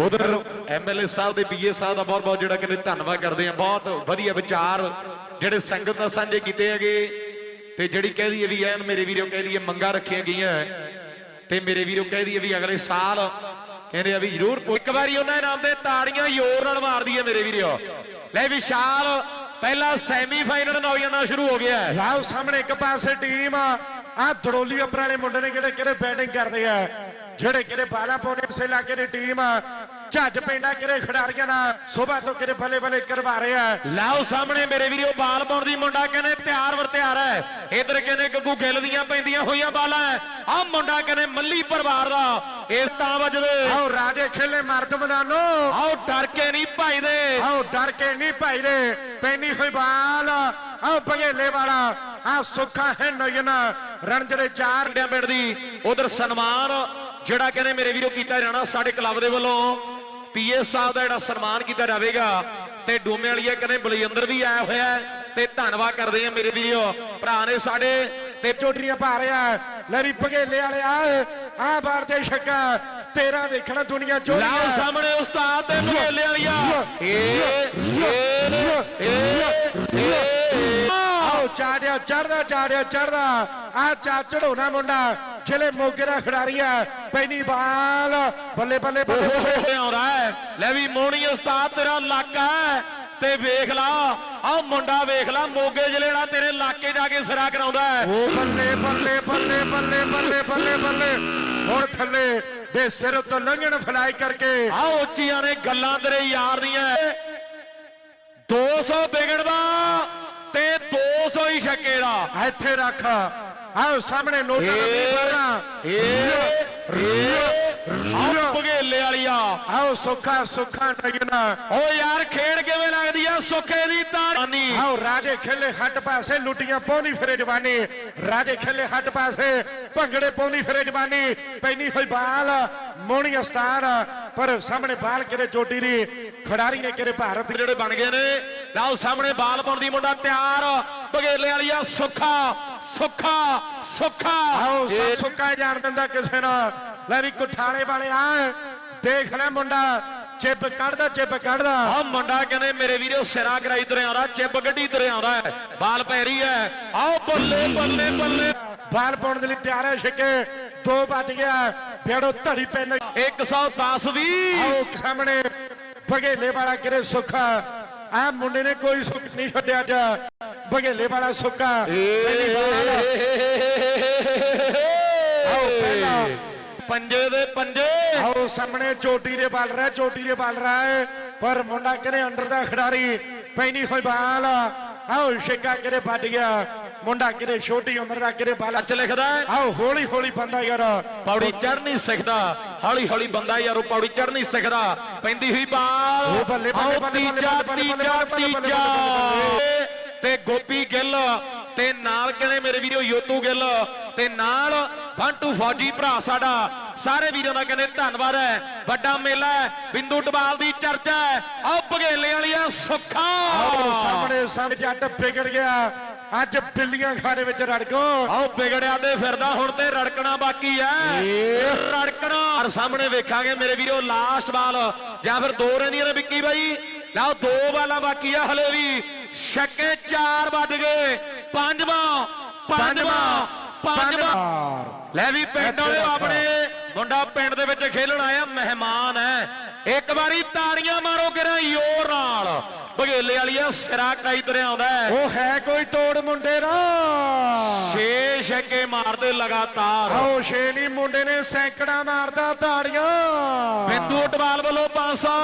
ਉਧਰ ਐਮਐਲਏ ਸਾਹਿਬ ਦੇ ਪੀਏ ਸਾਹਿਬ ਦਾ ਬਹੁਤ ਬਹੁਤ ਜਿਹੜਾ ਕਹਿੰਦੇ ਧੰਨਵਾਦ ਕਰਦੇ ਆ ਬਹੁਤ ਵਧੀਆ ਵਿਚਾਰ ਜਿਹੜੇ ਸੰਗਤ ਨਾਲ ਸਾਂਝੇ ਕੀਤੇ ਹੈਗੇ। ਤੇ ਜਿਹੜੀ ਕਹਿ ਹੈ ਵੀ ਐਨ ਮੇਰੇ ਵੀਰੋ ਕਹਿ ਦਈਏ ਮੰਗਾ ਰੱਖੀਆਂ ਗਈਆਂ। ਤੇ ਮੇਰੇ ਵੀਰੋ ਕਹਿ ਦਈਏ ਵੀ ਅਗਲੇ ਸਾਲ ਕਹਿੰਦੇ ਆ ਵੀ ਜ਼ਰੂਰ ਇੱਕ ਵਾਰੀ ਉਹਨਾਂ ਨਾਮ ਤੇ ਤਾੜੀਆਂ ਜ਼ੋਰ ਨਾਲ ਮਾਰ ਦਈਏ ਮੇਰੇ ਵੀਰੋ। ਲੈ ਵਿਸ਼ਾਲ ਪਹਿਲਾ ਸੈਮੀਫਾਈਨਲ ਨੌਜਵਾਨਾਂ ਸ਼ੁਰੂ ਹੋ ਗਿਆ। ਹੈ। ਲਾਓ ਸਾਹਮਣੇ ਇੱਕ ਪਾਸੇ ਟੀਮ। ਆ ਧੜੋਲੀ ਉੱਪਰ ਵਾਲੇ ਮੁੰਡੇ ਨੇ ਜਿਹੜੇ ਕਿਹੜੇ ਬੈਟਿੰਗ ਕਰਦੇ ਆ। ਜਿਹੜੇ ਕਿਹੜੇ ਬਾਲਾ ਪਾਉਣੇ ਇਸੇ ਇਲਾਕੇ ਦੀ ਟੀਮ ਝੱਜ ਪਿੰਡਾ ਕਿਹੜੇ ਖਿਡਾਰੀਆਂ ਨਾਲ ਸੋਭਾ ਤੋਂ ਕਿਹੜੇ ਬੱਲੇ ਬੱਲੇ ਕਰਵਾ ਰਹੇ ਲਾਓ ਸਾਹਮਣੇ ਮੇਰੇ ਵੀਰੋ ਬਾਲ ਪਾਉਣ ਦੀ ਮੁੰਡਾ ਕਹਿੰਦੇ ਤਿਆਰ ਵਰ ਤਿਆਰ ਹੈ। ਇਧਰ ਕਹਿੰਦੇ ਗੱਗੂ ਗਿੱਲ ਦੀਆਂ ਪੈਂਦੀਆਂ ਹੋਈਆਂ ਬਾਲਾਂ ਆ ਮੁੰਡਾ ਕਹਿੰਦੇ ਮੱਲੀ ਪਰਿਵਾਰ ਦਾ। ਇਹ ਤਾਂ ਵੱਜਦੇ। ਆਓ ਰਾਜੇ ਖੇਲੇ ਮਰਦ ਮੈਦਾਨੋ। ਆਓ ਡਰ ਕੇ ਨਹੀਂ ਭਾਈਦੇ ਆਓ ਡਰ ਕੇ ਨਹੀਂ ਭਾਈ ਦੇ। ਪੈਣੀ ਹੋਈ ਬਾਲ ਆਓ ਬਗੇਲੇ ਵਾਲਾ। ਆ ਸੁੱਖਾ ਹੈ ਨਯਨਾ ਰਣਜਰੇ ਚਾਰ ਡਿਆਂ ਪਿੰਡ ਦੀ। ਉਧਰ ਸਨਮਾਨ ਜਿਹੜਾ ਕਹਿੰਦੇ ਮੇਰੇ ਵੀਰੋ ਕੀਤਾ ਜਾਣਾ ਸਾਡੇ ਕਲੱਬ ਦੇ ਵੱਲੋਂ। ਪੀਏ ਸਾਹਿਬ ਦਾ ਜਿਹੜਾ ਸਨਮਾਨ ਕੀਤਾ ਜਾਵੇਗਾ ਤੇ ਡੂਮੇ ਵਾਲੀਏ ਕਹਿੰਦੇ ਬਲਜਿੰਦਰ ਵੀ ਆਇਆ ਹੋਇਆ ਤੇ ਧੰਨਵਾਦ ਕਰਦੇ ਆ ਮੇਰੇ ਵੀਰੋ। ਭਰਾ ਨੇ ਸਾਡੇ ਤੇ ਚੋਟਰੀਆਂ ਪਾ ਰਿਹਾ ਲੈ ਵੀ ਭਗੇਲੇ ਵਾਲੇ ਆ ਬਾਰ ਤੇ ਛੱਕਾ ਤੇਰਾ ਦੇਖਣਾ ਦੁਨੀਆ ਚੋਰੀ ਲਾਓ ਸਾਹਮਣੇ ਉਸਤਾਦ ਤੇ ਮਗੇਲੇ ਵਾਲੀਆ। ਏ ਏ ਏ ਚਾੜਿਆ ਚੜਦਾ ਚਾੜਿਆ ਚੜਦਾ ਆ ਚਾ ਚੜਾਉਣਾ ਮੁੰਡਾ ਜਿਹੜੇ ਮੋਗੇ ਦਾ ਖਿਡਾਰੀ ਆ ਪੈਣੀ ਬਾਲ। ਬੱਲੇ ਬੱਲੇ ਬੱਲੇ। ਆਉਂਦਾ ਲੈ ਵੀ ਮੋਣੀ ਉਸਤਾਦ ਤੇਰਾ ਇਲਾਕਾ ਹੈ। ਤੇ ਵੇਖ ਲਾ ਆਹ ਮੁੰਡਾ ਵੇਖ ਲਾ ਮੋਗੇ ਜ਼ਿਲ੍ਹੇ ਦਾ ਤੇਰੇ ਇਲਾਕੇ ਜਾ ਕੇ ਸਿਰਾ ਕਰਾਉਂਦਾ ਉਹ ਬੱਲੇ ਬੱਲੇ ਬੱਲੇ ਬੱਲੇ ਬੱਲੇ ਬੱਲੇ ਬੱਲੇ। ਹੁਣ ਥੱਲੇ ਦੇ ਸਿਰ ਤੋਂ ਲੰਘਣ ਫਲਾਈ ਕਰਕੇ। ਆ ਉੱਚੀਆਂ ਨੇ ਗੱਲਾਂ ਤੇਰੇ ਯਾਰ ਦੀਆਂ। 200 ਵਿਗੜਦਾ। 200 ਹੀ ਛੱਕੇ ਦਾ ਇੱਥੇ ਰੱਖ। ਆਓ ਸਾਹਮਣੇ ਨੋਟਾਂ ਦਾ ਬਣਾ ਭਗੇਲੇ ਵਾਲੀਆ। ਆਓ ਸੁੱਖਾ ਸੁੱਖਾ ਨਗਨਾ ਓ ਯਾਰ ਖੇਡ ਕਿਵੇਂ ਲੱਗਦੀ ਆ? ਸੁੱਖੇ ਦੀ ਤਾਣੀ ਆਓ ਰਾਜੇ ਖੇਲੇ ਹੱਟ ਪਾਸੇ ਲੁੱਟੀਆਂ ਪਾਉਣੀ ਫਿਰੇ ਜਵਾਨੀ। ਰਾਜੇ ਖੇਲੇ ਹੱਟ ਪਾਸੇ ਭੰਗੜੇ ਪਾਉਣੀ ਫਿਰੇ ਜਵਾਨੀ। ਪੈਣੀ ਹੋਈ ਬਾਲ ਮੋਣੀ ਅਸਤਾਰ ਪਰ ਸਾਹਮਣੇ ਬਾਲ ਕਿਰੇ ਚੋਟੀ ਦੀ ਖਿਡਾਰੀ ਨੇ ਕਿਰੇ ਭਾਰਤ ਦੀ? ਜਿਹੜੇ ਬਣ ਗਏ ਨੇ। ਲਾਓ ਸਾਹਮਣੇ ਬਾਲ ਪਾਉਣ ਦੀ ਮੁੰਡਾ ਤਿਆਰ। ਭਗੇਲੇ ਵਾਲੀਆ ਸੁੱਖਾ ਸੁੱਖਾ ਸੁੱਖਾ। ਆਓ ਸੁੱਕਾ ਜਾਣ ਦਿੰਦਾ ਕਿਸੇ ਨਾਲ। ਲੈ ਵੀ ਕੁਠਾਲੇ ਵਾਲੇ ਆ। ਦੇਖ ਲੈ ਮੁੰਡਾ ਚਿੱਪ ਕੱਢਦਾ ਚਿੱਪ ਕੱਢਦਾ। ਆ ਮੁੰਡਾ ਕਹਿੰਦੇ ਮੇਰੇ ਵੀਰੋ ਸਿਰਾ ਕਰਾਈ ਤੁਰੇ ਆਉਂਦਾ ਚਿੱਪ ਗੱਡੀ ਤੁਰੇ ਆਉਂਦਾ ਬਾਲ ਪੈ ਰਹੀ ਹੈ। ਆਓ ਬੱਲੇ ਬੱਲੇ ਬੱਲੇ। ਬਾਲ ਪਾਉਣ ਦੇ ਲਈ ਤਿਆਰ ਹੈ ਛਿੱਕੇ। ਦੋ ਵੱਜ ਗਿਆ। ਫੇੜੋ ਧੜੀ ਪੈਣ 110 ਵੀ। ਆਓ ਸਾਹਮਣੇ ਬਗੇਲੇ ਵਾਲਾ ਕਿਰੇ ਸੁੱਖਾ। ਆ ਮੁੰਡੇ ਨੇ ਕੋਈ ਸੁੱਖ ਨਹੀਂ ਛੱਡਿਆ ਅੱਜ। ਬਗੇਲੇ ਵਾਲਾ ਬਾਲ ਆਓ ਪਹਿਲਾ। ਪੰਜੇ ਦੇ ਪੰਜੇ। ਆਓ ਸਾਹਮਣੇ ਚੋਟੀ ਦੇ ਬਲ ਰਿਹਾ ਚੋਟੀ ਦੇ ਬਲ ਰਿਹਾ ਹੈ। ਪਰ ਮੁੰਡਾ ਕਿਰੇ ਅੰਡਰ ਦਾ ਖਿਡਾਰੀ? ਪੈਣੀ ਹੋਈ ਬਾਲ। ਆਓ ਛਿੱਕਾ ਕਿਰੇ ਵੱਜ ਗਿਆ। ਮੁੰਡਾ ਕਿਰੇ ਛੋਟੀ ਉਮਰ ਦਾ ਕਿਰੇ ਬਾਲ ਅੱਛ ਲਿਖਦਾ ਆਓ ਹੌਲੀ ਹੌਲੀ ਬੰਦਾ ਯਾਰ। ਪੌੜੀ ਚੜ ਨਹੀਂ ਸਿੱਖਦਾ ਹੌਲੀ ਹੌਲੀ ਬੰਦਾ ਯਾਰੋ ਪੌੜੀ ਚੜ ਨਹੀਂ ਸਿੱਖਦਾ ਪੈਂਦੀ ਹੋਈ ਬਾਲ। ਓ ਬੱਲੇ, ਬੱਲੇ, ਬੱਲੇ, ਤੀਜਾ ਤੇ ਗੋਪੀ ਗਿੱਲ ਤੇ ਨਾਲ ਕਹਿੰਦੇ ਮੇਰੇ ਵੀਰੋ ਯੋਤੂ ਗਿੱਲ ਤੇ ਨਾਲ ਬੰਟੂ ਫੌਜੀ ਭਰਾ ਸਾਡਾ। ਸਾਰੇ ਵੀਰਾਂ ਦਾ ਕਹਿੰਦੇ ਧੰਨਵਾਦ ਹੈ। ਵੱਡਾ ਮੇਲਾ ਹੈ। ਬਿੰਦੂ ਟਬਾਲ ਦੀ ਚਰਚਾ ਹੈ। ਆਓ ਬਗੇਲੇ ਵਾਲੀਆਂ ਸੁੱਖਾ। ਸਾਹਮਣੇ ਸਾਹਮਣੇ ਜੱਟ ਵਿਗੜ ਗਿਆ। ਅੱਜ ਬਿੱਲੀਆਂ ਖਾਣੇ ਵਿੱਚ ਰੜਕੋ। ਆਓ ਵਿਗੜਿਆ ਤੇ ਫਿਰਦਾ ਹੁਣ ਤੇ ਰੜਕਣਾ ਬਾਕੀ ਐ ਰੜਕਣਾ। ਔਰ ਸਾਹਮਣੇ ਵੇਖਾਂਗੇ ਮੇਰੇ ਵੀਰੋ ਲਾਸਟ ਬਾਲ ਜਾਂ ਫਿਰ ਦੋ ਰਹਿੰਦੀਆਂ ਨੇ ਵਿੱਕੀ ਬਾਈ। ਲਓ ਦੋ ਬਾਲਾਂ ਬਾਕੀ ਆ ਹਲੇ ਵੀ। ਛੱਕੇ ਚਾਰ ਵੱਜ ਗਏ। ਪੰਜਵਾਂ ਪੰਜਵਾਂ ਪੰਜਵਾਂ। ਲੈ ਵੀ ਪਿੰਡ ਵਾਲੇ ਆਪਣੇ। ਮੁੰਡਾ ਪਿੰਡ ਦੇ ਵਿੱਚ ਖੇਲਣ ਆਇਆ ਮਹਿਮਾਨ ਹੈ। ਇੱਕ ਵਾਰੀ ਤਾੜੀਆਂ ਮਾਰੋ ਕਿਰਾਂ ਯੋਰ ਨਾਲ। ਬਗੇਲੇ ਵਾਲੀਆ ਸਿਰਾ ਕਾਈ ਤੁਰਿਆ ਆਉਂਦਾ ਉਹ ਹੈ ਕੋਈ ਤੋੜ ਮੁੰਡੇ ਦਾ। ਛੇ ਛੱਕੇ ਮਾਰਦੇ ਲਗਾਤਾਰ। ਆਓ ਛੇਲੀ ਮੁੰਡੇ ਨੇ ਸੈਂਕੜਾ ਮਾਰਦਾ ਤਾੜੀਆਂ। ਬਿੰਦੂ ਟਵਾਲ ਵੱਲੋਂ 500